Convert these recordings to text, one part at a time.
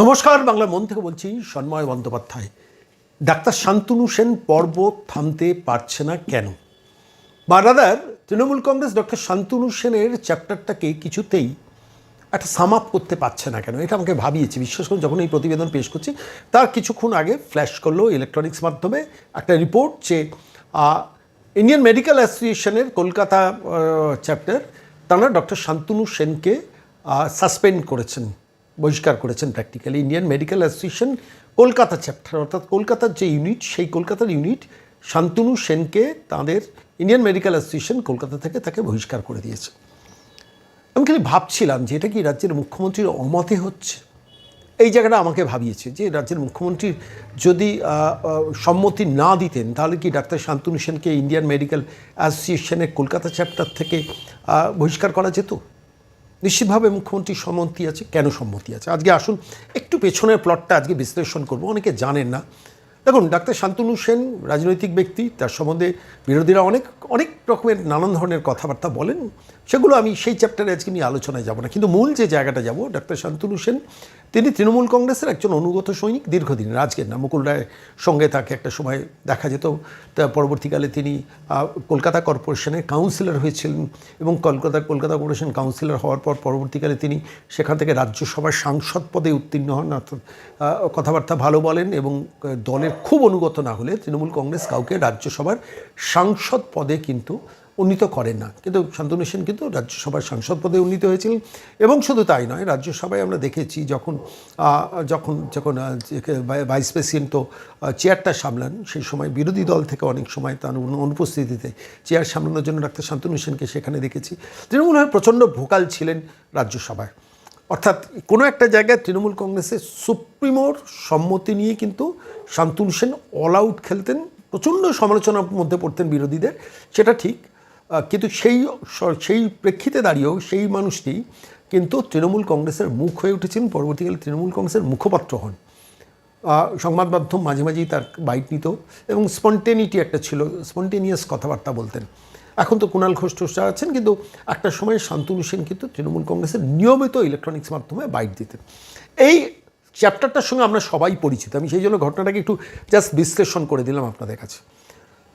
নমস্কার বাংলার মন থেকে বলছি সন্ময় বন্দ্যোপাধ্যায়। ডাক্তার শান্তনু সেন পর্ব থামতে পারছে না কেন? বা রাদার তৃণমূল কংগ্রেস ডক্টর শান্তনু সেনের চ্যাপ্টারটাকে কিছুতেই একটা সাম আপ করতে পারছে না কেন? এটা আমাকে ভাবিয়েছে। বিশ্বাস করে যখন এই প্রতিবেদন পেশ করছি, তার কিছুক্ষণ আগে ফ্ল্যাশ করল ইলেকট্রনিক্স মাধ্যমে একটা রিপোর্ট যে ইন্ডিয়ান মেডিকেল অ্যাসোসিয়েশনের কলকাতা চ্যাপ্টার তারা ডক্টর শান্তনু সেনকে সাসপেন্ড করেছেন। বহিষ্কার করেছেন practically Indian medical association Kolkata chapter অর্থাৎ কলকাতার যে ইউনিট সেই কলকাতার ইউনিট শান্তনু সেনকে তাদের ইন্ডিয়ান মেডিকেল অ্যাসোসিয়েশন কলকাতা থেকে তাকে বহিষ্কার করে দিয়েছে। আমি খালি ভাবছিলাম যে এটা কি রাজ্যের মুখ্যমন্ত্রীর অমতে হচ্ছে? এই জায়গাটা আমাকে ভাবিয়েছে যে রাজ্যের মুখ্যমন্ত্রী যদি সম্মতি না দিতেন, তাহলে কি ডাক্তার শান্তনু সেনকে ইন্ডিয়ান মেডিকেল অ্যাসোসিয়েশনের কলকাতা চ্যাপ্টার থেকে বহিষ্কার করা যেত? নিশ্চিতভাবে মুখ্যমন্ত্রীর সম্মতি আছে, কেন সম্মতি আছে? আজকে আসুন, একটু পেছনের প্লটটা আজকে বিশ্লেষণ করব, অনেকে জানেন না। দেখুন, ডাক্তার শান্তনু সেন, রাজনৈতিক ব্যক্তি, তার সম্বন্ধে বিরোধীরা অনেক অনেক রকমের নানান ধরনের কথাবার্তা বলেন, সেগুলো আমি সেই চ্যাপ্টারে আজকে নিয়ে আলোচনায় যাব না। কিন্তু মূল যে জায়গাটা যাব, ডাক্তার শান্তনু সেন, তিনি তৃণমূল কংগ্রেসের একজন অনুগত সৈনিক দীর্ঘদিন আজকের না মুকুল রায়ের সঙ্গে তাকে একটা সময় দেখা যেত। পরবর্তীকালে তিনি কলকাতা কর্পোরেশনের কাউন্সিলর হয়েছিলেন এবং কলকাতা কলকাতা কর্পোরেশন কাউন্সিলর হওয়ার পর পরবর্তীকালে তিনি সেখান থেকে রাজ্যসভার সাংসদ পদে উত্তীর্ণ হন। অর্থাৎ কথাবার্তা ভালো বলেন এবং দলের খুব অনুগত না হলে তৃণমূল কংগ্রেস কাউকে রাজ্যসভার সাংসদ পদে কিন্তু উন্নীত করেন না। কিন্তু শান্তনু সেন কিন্তু রাজ্যসভার সাংসদ পদে উন্নীত হয়েছিলেন। এবং শুধু তাই নয়, রাজ্যসভায় আমরা দেখেছি যখন যখন যখন ভাইস প্রেসিডেন্ট তো চেয়ারটা সামলান, সেই সময় বিরোধী দল থেকে অনেক সময় তার অনুপস্থিতিতে চেয়ার সামলানোর জন্য ডাক্তার শান্তনু সেনকে সেখানে দেখেছি। তৃণমূল হয় প্রচণ্ড ভোকাল ছিলেন রাজ্যসভায়। অর্থাৎ কোনো একটা জায়গায় তৃণমূল কংগ্রেসের সুপ্রিমোর সম্মতি নিয়ে কিন্তু শান্তনু সেন অল আউট খেলতেন। প্রচণ্ড সমালোচনার মধ্যে পড়তেন বিরোধীদের, সেটা ঠিক কিন্তু সেই সেই প্রেক্ষিতে দাঁড়িয়েও সেই মানুষটি কিন্তু তৃণমূল কংগ্রেসের মুখ হয়ে উঠেছেন, পরবর্তীকালে তৃণমূল কংগ্রেসের মুখপাত্র হন। সংবাদ মাধ্যম মাঝে মাঝেই তার বাইট নিত এবং স্পন্টেনিটি একটা ছিল, স্পন্টেনিয়াস কথাবার্তা বলতেন। এখন তো কুণাল ঘোষ টোষরা আছেন, কিন্তু একটা সময় শান্তনু সেন কিন্তু তৃণমূল কংগ্রেসের নিয়মিত ইলেকট্রনিক্স মাধ্যমে বাইট দিতেন। এই চ্যাপ্টারটার সঙ্গে আমরা সবাই পরিচিত। আমি সেই জন্য ঘটনাটাকে একটু জাস্ট বিশ্লেষণ করে দিলাম আপনাদের কাছে।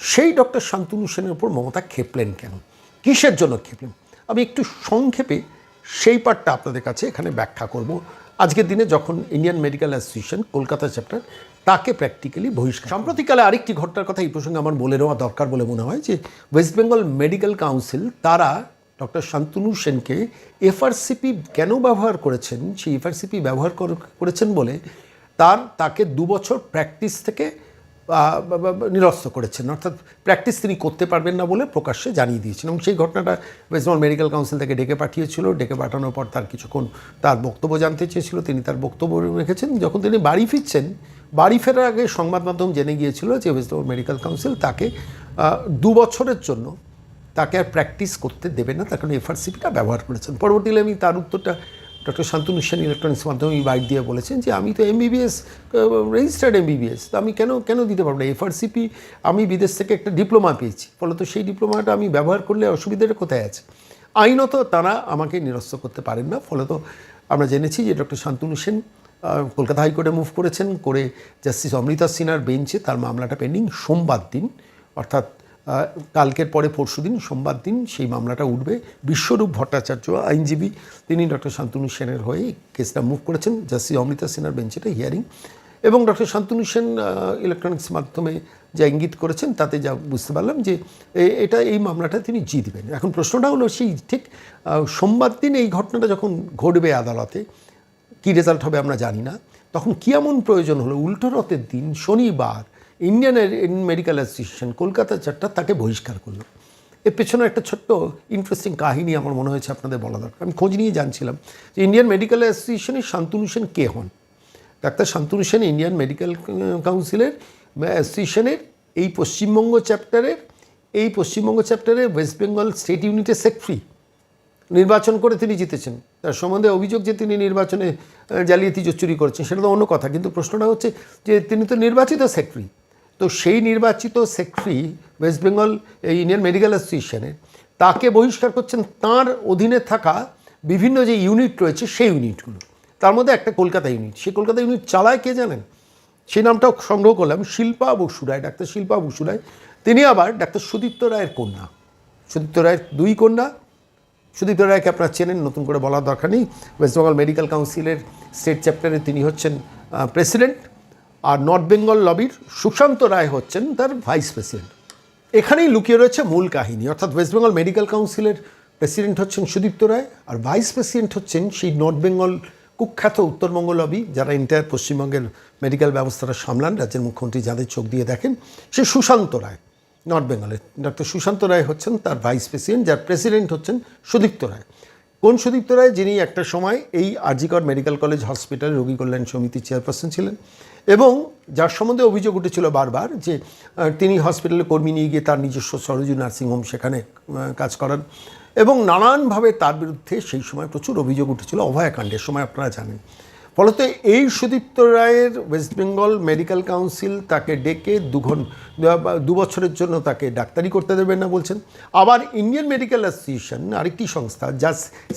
সেই ডক্টর শান্তনু সেনের উপর মমতা খেপলেন কেন? কিসের জন্য খেপলেন? আমি একটু সংক্ষেপে সেই পার্টটা আপনাদের কাছে এখানে ব্যাখ্যা করব। আজকের দিনে যখন Indian medical association Kolkata chapter তাকে প্র্যাকটিক্যালি বহিষ্কার সাম্প্রতিককালে আরেকটি ঘটনার কথা এই প্রসঙ্গে আমার বলে নেওয়া দরকার বলে মনে হয় যে ওয়েস্ট বেঙ্গল মেডিকেল কাউন্সিল তারা ডক্টর শান্তনু সেনকে এফআরসিপি কেন ব্যবহার করেছেন, সেই এফআরসিপি ব্যবহার কর- করেছেন বলে তার, তাকে দু বছর প্র্যাকটিস থেকে নিরস্ত করেছেন। অর্থাৎ প্র্যাকটিস তিনি করতে পারবেন না বলে প্রকাশ্যে জানিয়ে দিয়েছেন। এবং সেই ঘটনাটা বেঙ্গল মেডিকেল কাউন্সিল থেকে ডেকে পাঠিয়েছিল। ডেকে পাঠানোর পর তার কিছুক্ষণ তার বক্তব্য জানতে চেয়েছিল। তিনি তার বক্তব্য রেখেছেন। যখন তিনি বাড়ি ফিরছেন, বাড়ি ফেরার আগে সংবাদ মাধ্যম জেনে গিয়েছিল যে ওয়েস্ট বেঙ্গল মেডিকেল কাউন্সিল তাকে দু বছরের জন্য তাকে আর প্র্যাকটিস করতে দেবে না, তার কারণে এফআরসিপিটা ব্যবহার করেছেন। পরবর্তীকালে আমি তার উত্তরটা ডক্টর শান্তনু সেন ইলেকট্রনিক্স মাধ্যমে বাইট দিয়ে বলেছেন যে, আমি তো এমবিবিএস রেজিস্টার্ড এমবিবিএস তো আমি কেন কেন দিতে পারব না? এফআরসিপি আমি বিদেশ থেকে একটা ডিপ্লোমা পেয়েছি। ফলত সেই ডিপ্লোমাটা আমি ব্যবহার করলে অসুবিধাটা কোথায় আছে? আইনত তারা আমাকে নিরস্ত করতে পারেন না। ফলত আমরা জেনেছি যে ডক্টর শান্তনু সেন কলকাতা হাইকোর্টে মুভ করেছেন, করে জাস্টিস অমৃতা সিনহার বেঞ্চে তার মামলাটা পেন্ডিং সোমবার দিন, অর্থাৎ কালকের পরে পরশু দিন, সোমবার দিন সেই মামলাটা উঠবে। বিশ্বরূপ ভট্টাচার্য, আইনজীবী, তিনি ডক্টর শান্তনু সেনের হয়ে কেসটা মুভ করেছেন, জাস্টিস অমৃতা সিনহার বেঞ্চেটা হিয়ারিং এবং ডক্টর শান্তনু সেন ইলেকট্রনিক্স মাধ্যমে যা ইঙ্গিত করেছেন, তাতে যা বুঝতে পারলাম যে এটা এই মামলাটা তিনি জিতবেন। এখন প্রশ্নটা হলো সেই ঠিক সোমবার দিন এই ঘটনাটা যখন ঘটবে আদালতে, কী রেজাল্ট হবে আমরা জানি না। তখন কী এমন প্রয়োজন হলো? উল্টো রথের দিন, শনিবার ইন্ডিয়ান মেডিকেল অ্যাসোসিয়েশন কলকাতা চারটা তাকে বহিষ্কার করল। এর পেছনে একটা ছোট্ট ইন্টারেস্টিং কাহিনী আমার মনে হয়েছে আপনাদের বলা দরকার। আমি খোঁজ নিয়ে জানছিলাম যে ইন্ডিয়ান মেডিকেল অ্যাসোসিয়েশনের শান্তনু সেন কে হন? Doctor Shantanu Sen Indian medical কাউন্সিলের অ্যাসোসিয়েশনের এই পশ্চিমবঙ্গ চ্যাপ্টারের এই পশ্চিমবঙ্গ চ্যাপ্টারে ওয়েস্ট বেঙ্গল স্টেট ইউনিটের সেক্রেটারি নির্বাচন করে তিনি জিতেছেন। তার সম্বন্ধে অভিযোগ যে তিনি নির্বাচনে জালিয়াতি চুরি করেছেন, সেটা তো অন্য কথা। কিন্তু প্রশ্নটা হচ্ছে যে তিনি তো নির্বাচিত সেক্রেটারি তো সেই নির্বাচিত secretary West Bengal Indian medical অ্যাসোসিয়েশনের তাকে বহিষ্কার করছেন। তার অধীনে থাকা বিভিন্ন যে ইউনিট রয়েছে, সেই ইউনিটগুলো। তার মধ্যে একটা কলকাতা ইউনিট। সেই কলকাতা ইউনিট চালায় কে জানেন? সেই নামটাও সংগ্রহ করলাম, শিল্পা বসু রায়, ডাক্তার শিল্পা বসু রায়। তিনি আবার ডাক্তার সুদীপ্ত রায়ের কন্যা। সুদীপ্ত রায়ের দুই কন্যা। সুদীপ্ত রায়কে আপনারা চেনেন, নতুন করে বলার দরকার নেই। ওয়েস্ট বেঙ্গল মেডিকেল কাউন্সিলের স্টেট চ্যাপ্টারে তিনি হচ্ছেন প্রেসিডেন্ট। আর নর্থ বেঙ্গল লবির সুশান্ত রায় হচ্ছেন তার ভাইস প্রেসিডেন্ট। এখানেই লুকিয়ে রয়েছে মূল কাহিনী, অর্থাৎ ওয়েস্ট বেঙ্গল মেডিকেল কাউন্সিলের প্রেসিডেন্ট হচ্ছেন সুদীপ্ত রায় আর ভাইস প্রেসিডেন্ট হচ্ছেন সেই নর্থ বেঙ্গল কুখ্যাত উত্তরবঙ্গ লবি যারা এন্টায়ার পশ্চিমবঙ্গের মেডিকেল ব্যবস্থাটা সামলান, রাজ্যের মুখ্যমন্ত্রী যাদের চোখ দিয়ে দেখেন, সে সুশান্ত রায়, নর্থ বেঙ্গলের। ডক্টর সুশান্ত রায় হচ্ছেন তার ভাইস প্রেসিডেন্ট, যার প্রেসিডেন্ট হচ্ছেন সুদীপ্ত রায়। কোন সুদীপ্ত রায়, যিনি একটা সময় এই আরজিকর মেডিকেল কলেজ হসপিটাল রোগী কল্যাণ সমিতির চেয়ারপারসন ছিলেন এবং যার সম্বন্ধে অভিযোগ উঠেছিল বারবার যে তিনি হসপিটালে কর্মী নিয়ে গিয়ে তার নিজস্ব সরজু নার্সিংহোম সেখানে কাজ করেন এবং নানানভাবে তার বিরুদ্ধে সেই সময় প্রচুর অভিযোগ উঠেছিল, অভয়াকাণ্ডের সময় আপনারা জানেন। ফলত এই সুদীপ্ত রায়ের ওয়েস্ট বেঙ্গল মেডিকেল কাউন্সিল তাকে ডেকে দু দু বছরের জন্য তাকে ডাক্তারি করতে দেবেন না বলছেন। আবার ইন্ডিয়ান মেডিকেল অ্যাসোসিয়েশন আরেকটি সংস্থা যা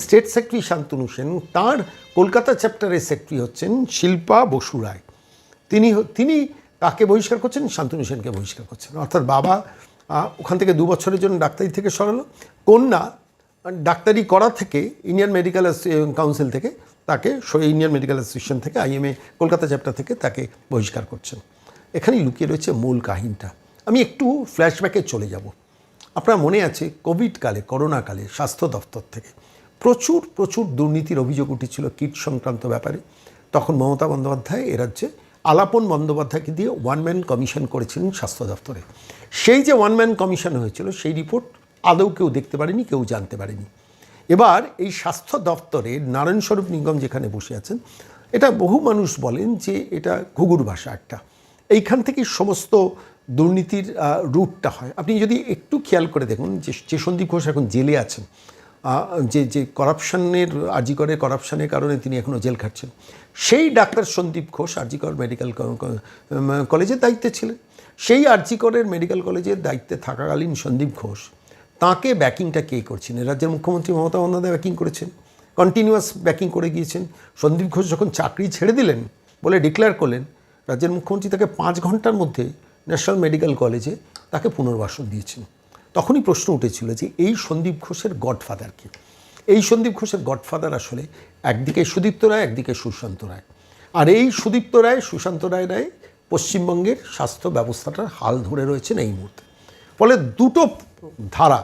স্টেট সেক্রেটারি শান্তনু সেন, তাঁর কলকাতা চ্যাপ্টারের সেক্রেটারি হচ্ছেন শিল্পা বসু রায়। তিনি তিনি কাকে বহিষ্কার করছেন? শান্তনু সেনকে বহিষ্কার করছেন। অর্থাৎ বাবা ওখান থেকে দু বছরের জন্য ডাক্তারি থেকে সরালো। কন্যা ডাক্তারি করা থেকে ইন্ডিয়ান মেডিকেল কাউন্সিল থেকে তাকে ইন্ডিয়ান মেডিকেল অ্যাসোসিয়েশন থেকে, আইএমএ, কলকাতা চ্যাপ্টার থেকে তাকে বহিষ্কার করছেন। এখানেই লুকিয়ে রয়েছে মূল কাহিনটা। আমি একটু ফ্ল্যাশব্যাকে চলে যাব। আপনার মনে আছে কোভিডকালে, করোনাকালে, স্বাস্থ্য দপ্তর থেকে প্রচুর প্রচুর দুর্নীতির অভিযোগ উঠেছিল কিট সংক্রান্ত ব্যাপারে। তখন মমতা বন্দ্যোপাধ্যায় এ রাজ্যে আলাপন বন্দ্যোপাধ্যায়কে দিয়ে ওয়ান ম্যান কমিশন করেছিলেন স্বাস্থ্য দপ্তরে সেই যে ওয়ান ম্যান কমিশন হয়েছিল, সেই রিপোর্ট আদৌ কেউ দেখতে পারেনি, কেউ জানতে পারেনি। এবার এই স্বাস্থ্য দপ্তরে নারায়ণ স্বরূপ নিগম যেখানে বসে আছেন, এটা বহু মানুষ বলেন যে এটা ঘুঘুর ভাষা একটা। এইখান থেকে সমস্ত দুর্নীতির রুটটা হয়। আপনি যদি একটু খেয়াল করে দেখুন যে যে সন্দীপ ঘোষ এখন জেলে আছেন যে যে করাপশনের আরজিকরের করাপশনের কারণে তিনি এখনও জেল খাটছেন, সেই ডাক্তার সন্দীপ ঘোষ আরজিকর মেডিকেল কলেজের দায়িত্বে ছিলেন। সেই আরজিকরের মেডিকেল কলেজের দায়িত্বে থাকাকালীন সন্দীপ ঘোষ তাকে ব্যাকিংটা কে করছেন? রাজ্যের মুখ্যমন্ত্রী মমতা বন্দ্যোপাধ্যায় ব্যাকিং করেছেন। কন্টিনিউয়াস ব্যাকিং করে গিয়েছেন। সন্দীপ ঘোষ যখন চাকরি ছেড়ে দিলেন বলে ডিক্লেয়ার করলেন, রাজ্যের মুখ্যমন্ত্রী তাকে পাঁচ ঘণ্টার মধ্যে ন্যাশনাল মেডিকেল কলেজে তাকে পুনর্বাসন দিয়েছেন। তখনই প্রশ্ন উঠেছিল যে এই সন্দীপ ঘোষের গডফাদার কে? এই সন্দীপ ঘোষের গডফাদার আসলে একদিকে সুদীপ্ত রায়, একদিকে সুশান্ত রায়। আর এই সুদীপ্ত রায়, সুশান্ত রায় রায় পশ্চিমবঙ্গের স্বাস্থ্য ব্যবস্থাটার হাল ধরে রয়েছেন এই মুহূর্তে। ফলে দুটো ধারা।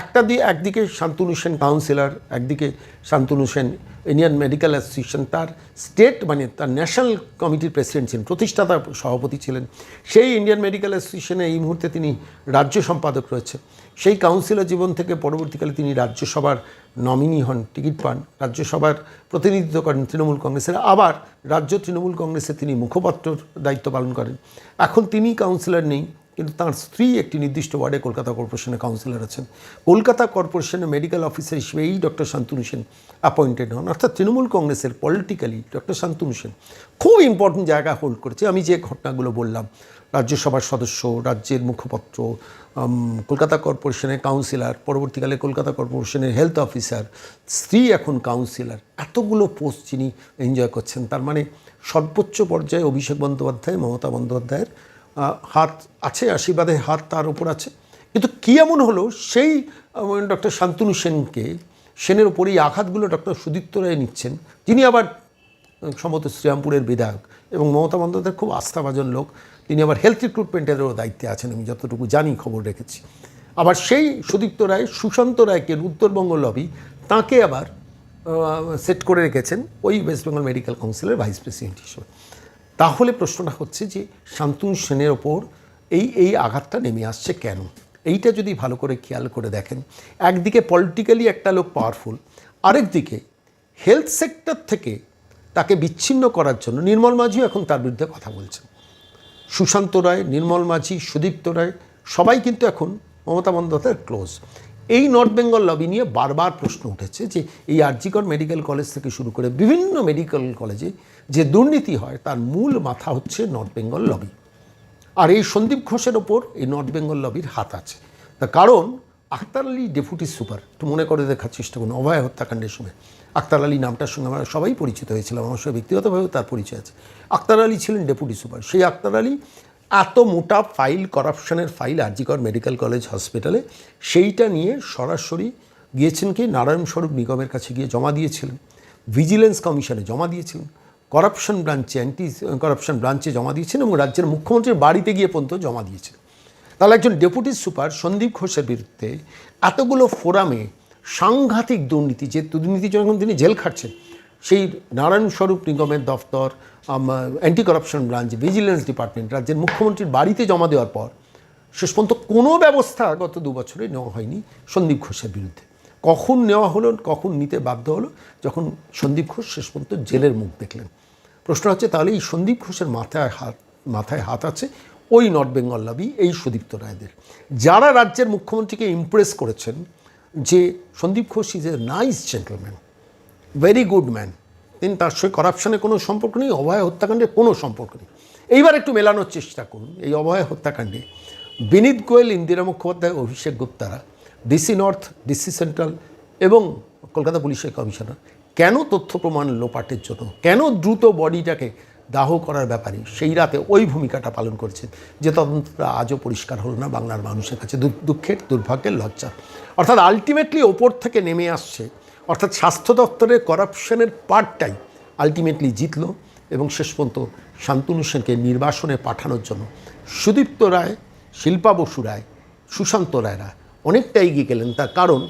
একটা দিয়ে একদিকে শান্তনু সেন কাউন্সিলর একদিকে Shantanu Sen Indian medical association তার স্টেট মানে তার ন্যাশনাল কমিটির প্রেসিডেন্ট ছিলেন, প্রতিষ্ঠাতা সভাপতি ছিলেন। সেই ইন্ডিয়ান মেডিকেল অ্যাসোসিয়েশনে এই মুহূর্তে তিনি রাজ্য সম্পাদক রয়েছে। সেই কাউন্সিলর জীবন থেকে পরবর্তীকালে তিনি রাজ্যসভার নমিনি হন, টিকিট পান। রাজ্যসভার প্রতিনিধিত্ব করেন তৃণমূল কংগ্রেসের। আবার রাজ্য তৃণমূল কংগ্রেসে তিনি মুখপাত্রর দায়িত্ব পালন করেন। এখন তিনি কাউন্সিলর নেই। কিন্তু তার স্ত্রী একটি নির্দিষ্ট ওয়ার্ডে কলকাতা কর্পোরেশনের কাউন্সিলর আছেন। কলকাতা কর্পোরেশনের মেডিকেল অফিসার হিসেবে এই ডক্টর শান্তনু সেন অ্যাপয়েন্টেড হন। অর্থাৎ তৃণমূল কংগ্রেসের পলিটিক্যালি ডক্টর শান্তনু সেন খুব ইম্পর্টেন্ট জায়গা হোল্ড করেছে। আমি যে ঘটনাগুলো বললাম, রাজ্যসভার সদস্য, রাজ্যের মুখপত্র কলকাতা কর্পোরেশনের কাউন্সিলর পরবর্তীকালে কলকাতা কর্পোরেশনের হেলথ অফিসার স্ত্রী এখন কাউন্সিলর এতগুলো পোস্ট যিনি এনজয় করছেন, তার মানে সর্বোচ্চ পর্যায়ে অভিষেক বন্দ্যোপাধ্যায়, মমতা বন্দ্যোপাধ্যায়ের হাত আছে আশীর্বাদের হাত তার উপর আছে। কিন্তু কী এমন হলো, সেই ডক্টর শান্তনু সেনকে, সেনের ওপর এই আঘাতগুলো ডক্টর সুদীপ্ত রায় নিচ্ছেন, যিনি আবার সম্ভবত শ্রীরামপুরের বিধায়ক এবং মমতা বন্দ্যোপাধ্যায়ের খুব আস্থাভাজন লোক, তিনি আবার হেলথ রিক্রুটমেন্টেরও দায়িত্বে আছেন, আমি যতটুকু জানি খবর রেখেছি। আবার সেই সুদীপ্ত রায়, সুশান্ত রায়কে উত্তরবঙ্গ লবি তাকে আবার সেট করে রেখেছেন ওই ওয়েস্ট বেঙ্গল মেডিকেল কাউন্সিলের ভাইস প্রেসিডেন্ট হিসেবে। তাহলে প্রশ্নটা হচ্ছে যে শান্তনু সেনের ওপর এই এই আঘাতটা নেমে আসছে কেন? এইটা যদি ভালো করে খেয়াল করে দেখেন, একদিকে পলিটিক্যালি একটা লোক পাওয়ারফুল আরেকদিকে হেলথ সেক্টর থেকে তাকে বিচ্ছিন্ন করার জন্য নির্মল মাঝিও এখন তার বিরুদ্ধে কথা বলছেন। সুশান্ত রায়, নির্মল মাঝি, সুদীপ্ত রায়, সবাই কিন্তু এখন মমতা বন্দ্যোপাধ্যায়ের ক্লোজ এই নর্থ বেঙ্গল লবি নিয়ে বারবার প্রশ্ন উঠেছে যে এই আরজিকর মেডিকেল কলেজ থেকে শুরু করে বিভিন্ন মেডিকেল কলেজে যে দুর্নীতি হয়, তার মূল মাথা হচ্ছে নর্থ বেঙ্গল লবি আর এই সন্দীপ ঘোষের ওপর এই নর্থ বেঙ্গল লবির হাত আছে। তার কারণ, আখতার আলী ডেপুটি সুপার, একটু মনে করে দেখার চেষ্টা করুন, অভয় হত্যাকাণ্ডের সময়। আখতার আলী নামটার সঙ্গে আমরা সবাই পরিচিত হয়েছিলাম, আমার সঙ্গে ব্যক্তিগতভাবেও তার পরিচয় আছে। আখতার আলী ছিলেন ডেপুটি সুপার। সেই আখতার আলী এত মোটা ফাইল, করাপশনের ফাইল আরজিকর মেডিকেল কলেজ হসপিটালে, সেইটা নিয়ে সরাসরি গিয়েছেন কি? নারায়ণ স্বরূপ নিগমের কাছে গিয়ে জমা দিয়েছিলেন। ভিজিলেন্স কমিশনে জমা দিয়েছিলেন। করাপশন ব্রাঞ্চে অ্যান্টি, করাপশন ব্রাঞ্চে জমা দিয়েছেন এবং রাজ্যের মুখ্যমন্ত্রীর বাড়িতে গিয়ে পর্যন্ত জমা দিয়েছেন তাহলে একজন ডেপুটি সুপার সন্দীপ ঘোষের বিরুদ্ধে এতগুলো ফোরামে সাংঘাতিক দুর্নীতি, যে দুর্নীতি যখন তিনি জেল খাটছেন সেই নারায়ণ স্বরূপ নিগমের দফতর anti corruption branch vigilance department রাজ্যের মুখ্যমন্ত্রীর বাড়িতে জমা দেওয়ার পর শেষ পর্যন্ত কোনো ব্যবস্থা গত দু বছরে নেওয়া হয়নি সন্দীপ ঘোষের বিরুদ্ধে। কখন নেওয়া হলো, কখন নিতে বাধ্য হলো, যখন সন্দীপ ঘোষ শেষ পর্যন্ত জেলের মুখ দেখলেন। প্রশ্ন হচ্ছে, তাহলে এই সন্দীপ ঘোষের মাথায় হাত মাথায় হাত আছে ওই নর্থ বেঙ্গল লবি, এই সুদীপ্ত রায়দের। যারা রাজ্যের মুখ্যমন্ত্রীকে ইমপ্রেস করেছেন যে Sandip Ghosh is a nice gentleman very good man তিনি তার সঙ্গে করাপশনের কোনো সম্পর্ক নেই, অভয় হত্যাকাণ্ডের কোনো সম্পর্ক নেই। এইবার একটু মেলানোর চেষ্টা করুন, এই অভয় হত্যাকাণ্ডে। বিনীত গোয়েল, ইন্দিরা মুখোপাধ্যায়, অভিষেক গুপ্তারা, ডিসি নর্থ, ডিসি সেন্ট্রাল এবং কলকাতা পুলিশের কমিশনার, কেন তথ্য প্রমাণ লোপাটের জন্য, কেন দ্রুত বডিটাকে দাহ করার ব্যাপারে সেই রাতে ওই ভূমিকাটা পালন করেছেন যে তদন্তটা আজও পরিষ্কার হলো না বাংলার মানুষের কাছে দুঃখের দুর্ভাগ্যের লজ্জা। অর্থাৎ আলটিমেটলি ওপর থেকে নেমে আসছে অর্থাৎ স্বাস্থ্য দপ্তরের করাপশনের পার্টটাই আলটিমেটলি জিতলো এবং শেষ পর্যন্ত শান্তনু সেনকে নির্বাসনে পাঠানোর জন্য। সুদীপ্ত রায়, শিল্পা বসু রায়, সুশান্ত রায়রা অনেকটা এগিয়ে গেলেন। তার কারণ,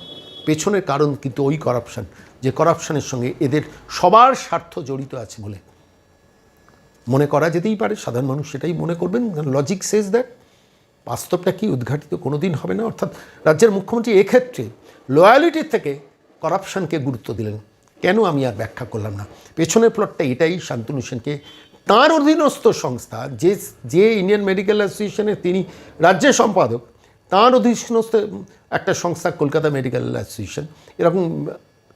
পেছনের কারণ কিন্তু ওই করাপশন, যে করাপশনের সঙ্গে এদের সবার স্বার্থ জড়িত আছে বলে মনে করা যেতেই পারে। সাধারণ মানুষ সেটাই মনে করবেন। লজিক সেজ দ্যাট বাস্তবটা কি উদ্ঘাটিত কোনো দিন হবে না। অর্থাৎ রাজ্যের মুখ্যমন্ত্রী এক্ষেত্রে লয়ালিটির থেকে করাপশনকে গুরুত্ব দিলেন। কেন আমি আর ব্যাখ্যা করলাম না? পেছনের প্লটটা এটাই শান্তনু সেনকে। তাঁর অধীনস্থ সংস্থা, যে যে ইন্ডিয়ান মেডিকেল অ্যাসোসিয়েশনের তিনি রাজ্যের সম্পাদক, তাঁর অধীনস্থ একটা সংস্থা কলকাতা মেডিকেল অ্যাসোসিয়েশন এরকম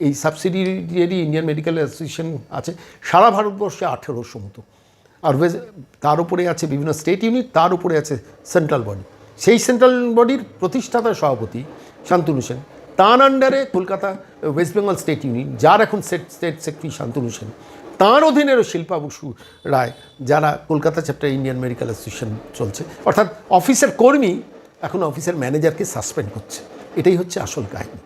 এই সাবসিডিয়ারি ইন্ডিয়ান মেডিকেল অ্যাসোসিয়েশন আছে, সারা ভারতবর্ষে আঠেরোশো মতো। আর তার উপরে আছে বিভিন্ন স্টেট ইউনিট তার উপরে আছে সেন্ট্রাল বডি সেই সেন্ট্রাল বডির প্রতিষ্ঠাতা সভাপতি শান্তনু সেন। তার আন্ডারে Kolkata West Bengal state union যার এখন set state secretary Shantanu Sen তাঁর অধীনেরও শিল্পা বসু রায়, যারা Kolkata chapter Indian medical association চলছে। অর্থাৎ অফিসের কর্মী এখন অফিসের ম্যানেজারকে সাসপেন্ড করছে। এটাই হচ্ছে আসল কাহিনী।